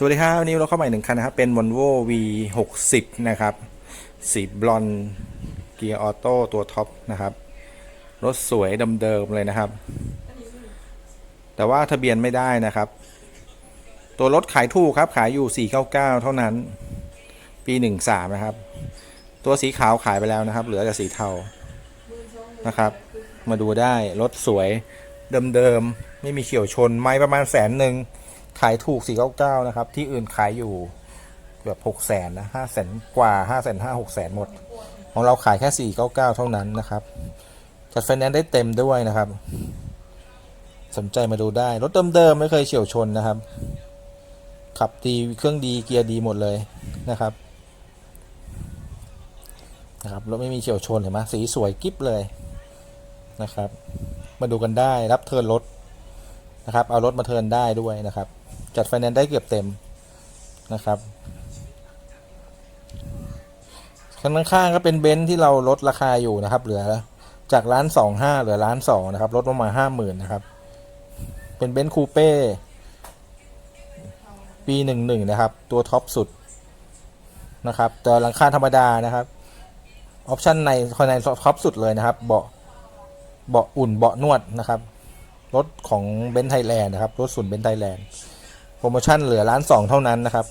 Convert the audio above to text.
สวัสดีครับวันนี้เราเข้ามาอีกหนึ่งคันนะครับ เป็น Volvo V60 นะครับ สีบลอนเกียร์ออโต้ตัวท็อปนะครับ รถสวยเดิมๆเลยนะครับ แต่ว่าทะเบียนไม่ได้นะครับ ตัวรถขายถูกครับ ขายอยู่ 499 เท่านั้น ปี 13 นะครับ ตัวสีขาวขายไปแล้วนะครับ เหลือแต่สีเทานะครับ มาดูได้รถสวยเดิมๆไม่มีเฉียวชน ไม้ประมาณแสนหนึ่ง ขายถูก 499 นะครับ ที่อื่นขายอยู่เกือบ6แสนนะ5แสนกว่า5แสน5 6แสนหมด ของเราขายแค่ 499 เท่านั้นนะครับ จัดไฟแนนซ์ได้เต็มด้วยนะครับ สนใจมาดูได้ รถเดิมๆไม่เคยเฉียวชนนะครับ ขับดีเครื่องดีเกียร์ดีหมดเลยนะครับนะครับรถไม่มีเฉียวชนเห็นไหมสีสวยกิ๊บเลยนะครับ มาดูกันได้รับเทิร์นรถนะครับ เอารถมาเทิร์นได้ด้วยนะครับ จัดไฟแนนซ์ได้เกือบเต็มนะครับข้างข้างก็เป็นเบนซ์ที่เราลดราคาอยู่นะครับ เหลือจากล้านสองห้าเหลือล้านสองนะครับลดลงมาห้าหมื่นนะครับ เป็นเบนซ์คูเป้ปีหนึ่งหนึ่งนะครับ ตัวท็อปสุดนะครับแต่หลังคาธรรมดานะครับออปชันในภายในท็อปสุดเลยนะครับ เบาะเบาะอุ่นเบาะนวดนะครับรถของเบนซ์ไทยแลนด์นะครับรถศูนเบนซ์ไทยแลนด์ โปรโมชั่นเหลือล้านสองเท่านั้นนะครับ